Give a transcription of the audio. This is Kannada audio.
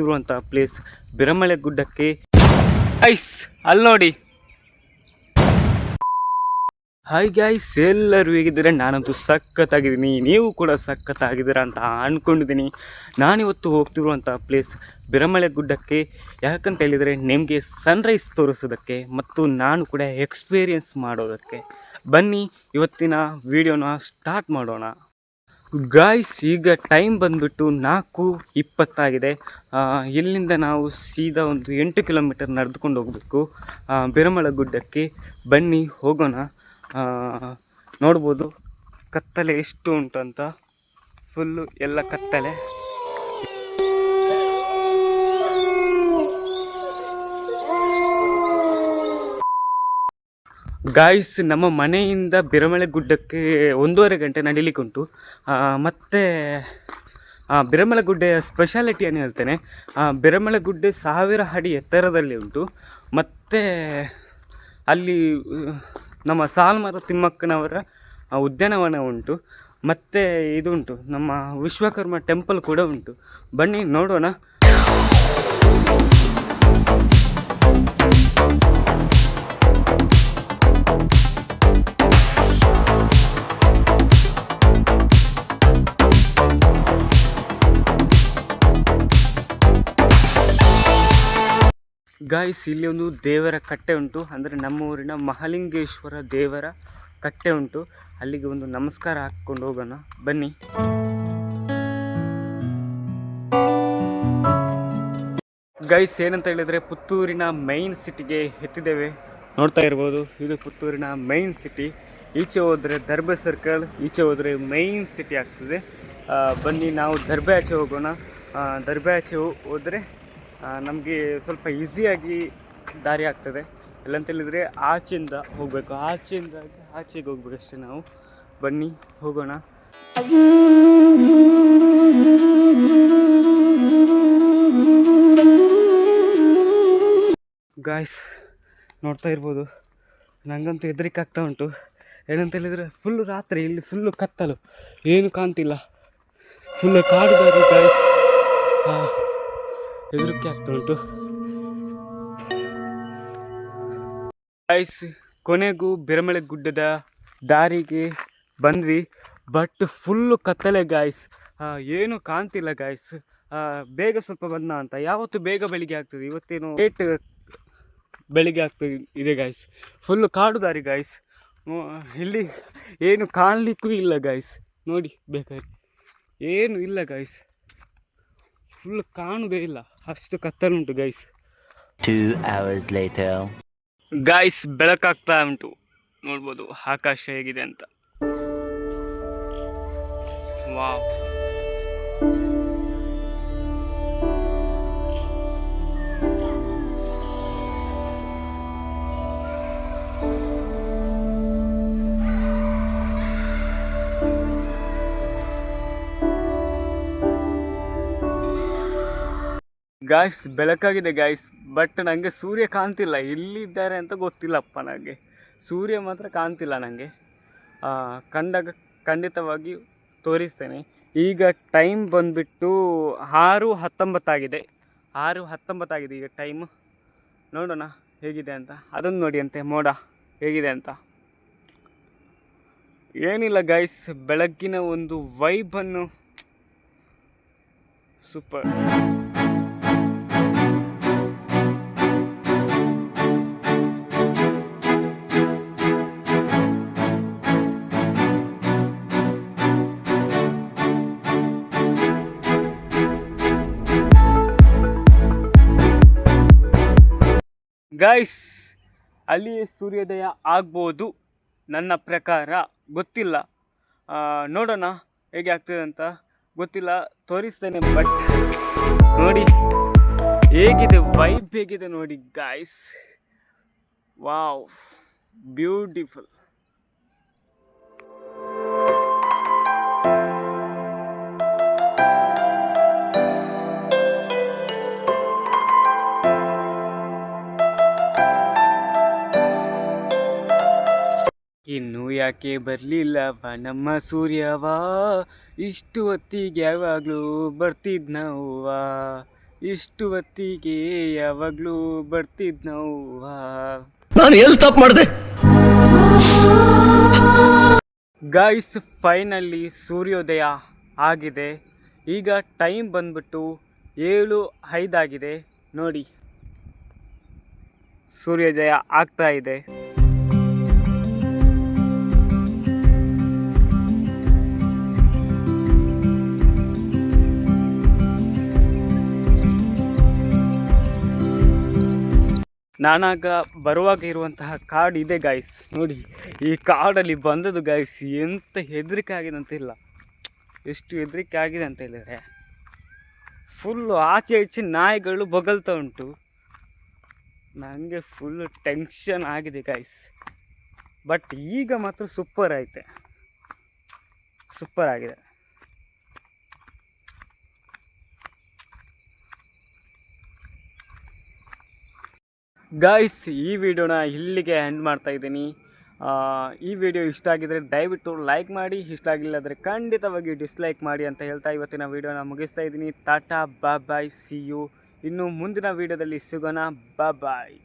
ಹೋಗ್ತಿರುವಂಥ ಪ್ಲೇಸ್ ಬಿರಮಳೆ ಗುಡ್ಡಕ್ಕೆ. ಐಸ್ ಅಲ್ಲಿ ನೋಡಿ. ಹಾಯ್ ಗಾಯ್ಸ್ ಎಲ್ಲರೂ ಹೇಗಿದ್ದೀರಾ? ನಾನಂತೂ ಸಖತ್ತಾಗಿದ್ದೀನಿ. ನೀವು ಕೂಡ ಸಖತ್ತಾಗಿದ್ದೀರಾ ಅಂತ ಅಂದ್ಕೊಂಡಿದ್ದೀನಿ ನಾನಿವತ್ತು ಹೋಗ್ತಿರುವಂಥ ಪ್ಲೇಸ್ ಬಿರಮಳೆ ಗುಡ್ಡಕ್ಕೆ. ಯಾಕಂತ ಹೇಳಿದರೆ ನಿಮಗೆ ಸನ್ರೈಸ್ ತೋರಿಸೋದಕ್ಕೆ ಮತ್ತು ನಾನು ಕೂಡ ಎಕ್ಸ್ಪೀರಿಯನ್ಸ್ ಮಾಡೋದಕ್ಕೆ. ಬನ್ನಿ, ಇವತ್ತಿನ ವಿಡಿಯೋನ ಸ್ಟಾರ್ಟ್ ಮಾಡೋಣ. ಗಾಯ್ಸ್ ಈಗ ಟೈಮ್ ಬಂದ್ಬಿಟ್ಟು ನಾಲ್ಕು ಇಪ್ಪತ್ತಾಗಿದೆ. ಇಲ್ಲಿಂದ ನಾವು ಸೀದಾ ಒಂದು ಎಂಟು ಕಿಲೋಮೀಟರ್ ನಡೆದುಕೊಂಡು ಹೋಗಬೇಕು. ಬಿರಮಳ ಗುಡ್ಡಕ್ಕೆ ಬನ್ನಿ, ಹೋಗೋಣ. ನೋಡ್ಬೋದು ಕತ್ತಲೆ ಎಷ್ಟು ಉಂಟು ಅಂತ ಫುಲ್ಲು ಎಲ್ಲ ಕತ್ತಲೆ. ಗಾಯ್ಸ್ ನಮ್ಮ ಮನೆಯಿಂದ ಬಿರಮಳೆ ಗುಡ್ಡಕ್ಕೆ ಒಂದೂವರೆ ಗಂಟೆ ನಡಿಲಿಕ್ಕೆ ಉಂಟು ಮತ್ತು ಬಿರಮಳೆ ಗುಡ್ಡೆಯ ಸ್ಪೆಷಾಲಿಟಿಯನ್ನು ಹೇಳ್ತೇನೆ? ಆ, ಬಿರಮಳೆ ಗುಡ್ಡೆ ಸಾವಿರ ಅಡಿ ಎತ್ತರದಲ್ಲಿ ಉಂಟು. ಮತ್ತು ಅಲ್ಲಿ ನಮ್ಮ ಸಾಲ್ಮರ ತಿಮ್ಮಕ್ಕನವರ ಉದ್ಯಾನವನ ಉಂಟು. ಮತ್ತು ಇದು ಉಂಟು ನಮ್ಮ ವಿಶ್ವಕರ್ಮ ಟೆಂಪಲ್ ಕೂಡ ಉಂಟು. ಬನ್ನಿ ನೋಡೋಣ. ಗಾಯ್ಸ್, ಇಲ್ಲಿ ಒಂದು ದೇವರ ಕಟ್ಟೆ ಉಂಟು. ಅಂದರೆ ನಮ್ಮ ಊರಿನ ಮಹಾಲಿಂಗೇಶ್ವರ ದೇವರ ಕಟ್ಟೆ ಉಂಟು. ಅಲ್ಲಿಗೆ ಒಂದು ನಮಸ್ಕಾರ ಹಾಕ್ಕೊಂಡು ಹೋಗೋಣ. ಬನ್ನಿ. ಗೈಸ್ ಏನಂತ ಹೇಳಿದರೆ ಪುತ್ತೂರಿನ ಮೈನ್ ಸಿಟಿಗೆ ಎತ್ತಿದ್ದೇವೆ. ನೋಡ್ತಾ ಇರ್ಬೋದು, ಇದು ಪುತ್ತೂರಿನ ಮೈನ್ ಸಿಟಿ ಈಚೆ ಹೋದರೆ ದರ್ಬೆ ಸರ್ಕಲ್ ಈಚೆ ಹೋದರೆ ಮೈನ್ ಸಿಟಿ ಆಗ್ತದೆ. ಬನ್ನಿ, ನಾವು ದರ್ಬೆ ಆಚೆ ಹೋಗೋಣ. ದರ್ಬೆ ಆಚೆ ಹೋದರೆ ನಮಗೆ ಸ್ವಲ್ಪ ಈಸಿಯಾಗಿ ದಾರಿ ಆಗ್ತದೆ. ಇಲ್ಲಂತೇಳಿದರೆ ಆಚೆಯಿಂದ ಹೋಗಬೇಕು. ಆಚೆಯಿಂದ ಆಚೆಗೆ ಹೋಗ್ಬೇಕಷ್ಟೇ ನಾವು. ಬನ್ನಿ, ಹೋಗೋಣ. ಗಾಯ್ಸ್ ನೋಡ್ತಾ ಇರ್ಬೋದು. ನನಗಂತೂ ಹೆದರಿಕೆ ಆಗ್ತಾ ಉಂಟು. ಏನಂತ ಹೇಳಿದರೆ ಫುಲ್ಲು ರಾತ್ರಿ, ಇಲ್ಲಿ ಫುಲ್ಲು ಕತ್ತಲು. ಏನು ಕಾಣ್ತಿಲ್ಲ. ಫುಲ್ಲು ಕಾಡು ಗಾಯ್ಸ್ ಗಾಯ್ಸ್ ಹೆದರಿಕೆ ಆಗ್ತಾ ಉಂಟು. ಐಸ್ ಕೊನೆಗೂ ಬಿರಮಳೆ ಗುಡ್ಡದ ದಾರಿಗೆ ಬಂದ್ವಿ. ಬಟ್ ಫುಲ್ಲು ಕತ್ತಲೆ ಗಾಯ್ಸ್ ಏನು ಕಾಣ್ತಿಲ್ಲ ಗಾಯ್ಸ್ ಬೇಗ ಸ್ವಲ್ಪ ಬಂದ ಅಂತ. ಯಾವತ್ತು ಬೇಗ ಬೆಳಿಗ್ಗೆ ಆಗ್ತದೆ? ಇವತ್ತೇನು ಲೇಟ್ ಬೆಳಿಗ್ಗೆ ಆಗ್ತದೆ, ಇದೆ ಗಾಯ್ಸ್ ಫುಲ್ಲು ಕಾಡು ದಾರಿ ಗಾಯ್ಸ್ ಇಲ್ಲಿ ಏನು ಕಾಣಲಿಕ್ಕೂ ಇಲ್ಲ ಗಾಯ್ಸ್ ನೋಡಿ, ಬೇಕಾದ್ರೆ. ಏನು ಇಲ್ಲ ಗಾಯ್ಸ್ ಫುಲ್ ಕಾಣುದೇ ಇಲ್ಲ. ಅಷ್ಟು ಕತ್ತಲುಂಟು guys two hours later. Guys ಬೆಳಕಾಗ್ತಾ ಉಂಟು. ನೋಡ್ಬೋದು ಆಕಾಶ ಹೇಗಿದೆ ಅಂತ. ವಾವ್ ಗಾಯ್ಸ್ ಬೆಳಕಾಗಿದೆ ಗಾಯ್ಸ್ ಬಟ್ ನನಗೆ ಸೂರ್ಯ ಕಾಣ್ತಿಲ್ಲ. ಎಲ್ಲಿದ್ದಾರೆ ಅಂತ ಗೊತ್ತಿಲ್ಲಪ್ಪ ನನಗೆ ಸೂರ್ಯ ಮಾತ್ರ ಕಾಣ್ತಿಲ್ಲ ನನಗೆ ಕಂಡಾಗ ಖಂಡಿತವಾಗಿ ತೋರಿಸ್ತೇನೆ. ಈಗ ಟೈಮ್ ಬಂದುಬಿಟ್ಟು ಆರು ಹತ್ತೊಂಬತ್ತಾಗಿದೆ. ಆರು ಹತ್ತೊಂಬತ್ತಾಗಿದೆ ಈಗ ಟೈಮ್ ನೋಡೋಣ ಹೇಗಿದೆ ಅಂತ. ಅದನ್ನು ನೋಡಿ ಅಂತೆ ಮೋಡ ಹೇಗಿದೆ ಅಂತ. ಏನಿಲ್ಲ ಗೈಸ್ ಬೆಳಗ್ಗಿನ ಒಂದು ವೈಬನ್ನು ಸೂಪರ್ ಗೈಸ್ ಅಲ್ಲಿಯೇ ಸೂರ್ಯೋದಯ ಆಗ್ಬೋದು ನನ್ನ ಪ್ರಕಾರ. ಗೊತ್ತಿಲ್ಲ. ನೋಡೋಣ ಹೇಗೆ ಆಗ್ತದೆ ಅಂತ. ಗೊತ್ತಿಲ್ಲ, ತೋರಿಸ್ತೇನೆ ಬಟ್ ನೋಡಿ ಹೇಗಿದೆ ವೈಬ್ ಹೇಗಿದೆ ನೋಡಿ ಗಾಯ್ಸ್ ವಾವ್ ಬ್ಯೂಟಿಫುಲ್ ಇನ್ನು ಯಾಕೆ ಬರಲಿಲ್ಲವ ನಮ್ಮ ಸೂರ್ಯವಾ? ಇಷ್ಟು ಹೊತ್ತಿಗೆ ಯಾವಾಗಲೂ ಬರ್ತಿದ್ ನಾವುವ ಇಷ್ಟು ಹೊತ್ತಿಗೆ ಯಾವಾಗಲೂ ಬರ್ತಿದ್ ನಾವು ನಾನು ಎಲ್ಲಿ ತಪ್ಪು ಮಾಡಿದೆ? ಗಾಯ್ಸ್ ಫೈನಲ್ಲಿ ಸೂರ್ಯೋದಯ ಆಗಿದೆ. ಈಗ ಟೈಮ್ ಬಂದ್ಬಿಟ್ಟು ಏಳು ಐದಾಗಿದೆ. ನೋಡಿ ಸೂರ್ಯೋದಯ ಆಗ್ತಾ ಇದೆ. ನಾನಾಗ ಬರುವಾಗ ಇರುವಂತಹ ಕಾಡು ಇದೆ ಗಾಯ್ಸ್ ನೋಡಿ, ಈ ಕಾಡಲ್ಲಿ ಬಂದದ್ದು ಗಾಯ್ಸ್ ಎಂತ ಹೆದರಿಕೆ ಆಗಿದೆ ಅಂತಿಲ್ಲ ಎಷ್ಟು ಹೆದರಿಕೆ ಆಗಿದೆ ಅಂತ ಹೇಳಿದರೆ ಫುಲ್ಲು ಆಚೆ ಈಚೆ ನಾಯಿಗಳು ಬಗಲ್ತಾ ಉಂಟು. ನನಗೆ ಫುಲ್ಲು ಟೆನ್ಷನ್ ಆಗಿದೆ ಗಾಯ್ಸ್ ಬಟ್ ಈಗ ಮಾತ್ರ ಸೂಪರ್ ಐತೆ. ಸೂಪರ್ ಆಗಿದೆ. ಗಾಯ್ಸ್ ಈ ವಿಡಿಯೋನ ಇಲ್ಲಿಗೆ ಎಂಡ್ ಮಾಡ್ತಾ ಇದ್ದೀನಿ. ಈ ವಿಡಿಯೋ ಇಷ್ಟ ಆಗಿದ್ರೆ ದಯವಿಟ್ಟು ಲೈಕ್ ಮಾಡಿ, ಇಷ್ಟ ಆಗಿಲ್ಲ ಅಂದರೆ ಖಂಡಿತವಾಗಿ ಡಿಸ್ಲೈಕ್ ಮಾಡಿ ಅಂತ ಹೇಳ್ತಾ ಇವತ್ತಿನ ವಿಡಿಯೋನ ಮುಗಿಸ್ತಾ ಇದ್ದೀನಿ. ಟಾಟಾ ಬಾ ಬಾಯ್ ಸಿ ಯು ಇನ್ನು ಮುಂದಿನ ವಿಡಿಯೋದಲ್ಲಿ ಸಿಗೋಣ. ಬಾ ಬಾಯ್